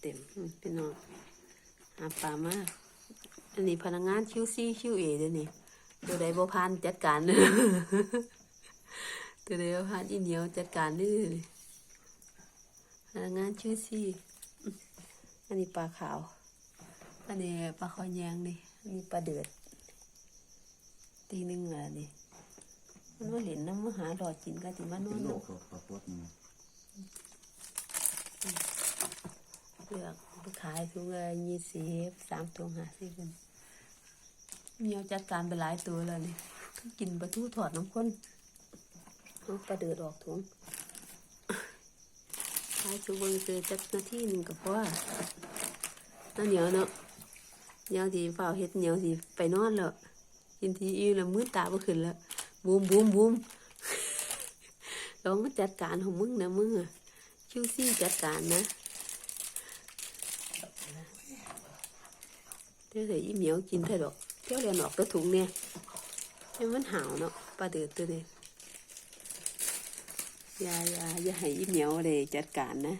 เต็มพี่น้องหาปลามาอันนี้พนักงานคิวซีคิวเอเด้อนี่ตัวใดบ่ผ่านจัดการตัวใดบ่ผ่านอีเหนียวจัดการเด้อนี่พนักงานคิวซี่อันนี้ปลาขาว อันนี้ปลาคอยแยงนี่อันนี้ปลาเดือดตีหนึ่งอะนี่มันมาเล่นน้ำมาหาหลอดกินก็ติมานอเป็นนโรเนาะคกับปลาปดนี่ เลือกขายถุงละยี่สิบสามถุงห้าสิบคนเมียวจัดการไปหลายตัวแล้วนี่กินปลาทูถอดน้ำข้นเอาปลาเดือดออกถุงขายชูเบิงเจอจักนาที่หนึ่งกับว่าน้าเหนียวเนาะเหนียวที่เฝ้าเฮ็ดเหนียวที่ไปนอนแล้วกินทีอิ่มแล้วมืดตาบ่ขึ้นแล้วบูมบูมบูมลองมาจัดการของมึงนะมึงอะคิวซี่จัดการนะ เดี๋ยวใส่อีเหมียวกินเถอะดอกเที่ยวเรียนออกตัวถุงเนี่ยให้มันหาวเนาะปลาเดือดตัวนี้อย่าอย่าอย่าให้อีเหมียวเลยจัดการนะ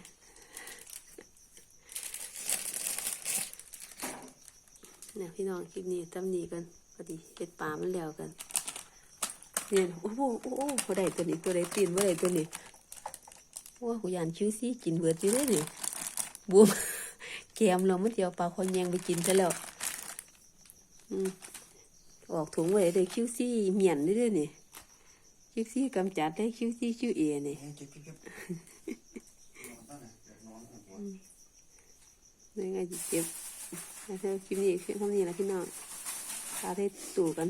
เนี่ยพี่น้องคลิปนี้ตำหนีกันพอดีเห็ดปลามันแล้วกันเนี่ยโอ้โหโอ้โหพอได้ตัวนี้ตัวใดตีนว่าได้ตัวนี้ว่ากูยานคิวซี่กินเบิดอยู่เลยนี่บูมแกมเรามันเดียวปลาคนแยงไปกินซะแล้ว อืมออกถุงไว้เลยคิวซี่เหมียนได้ด้วยนี่คิวซี่กำจัดได้คิวซี่คิวเอนี่เก็บเก็บเก็บนี่ไงจิเจ็บแล้วคลิปนี้คลิปนี้แหละพี่น้องพาได้ตู่กัน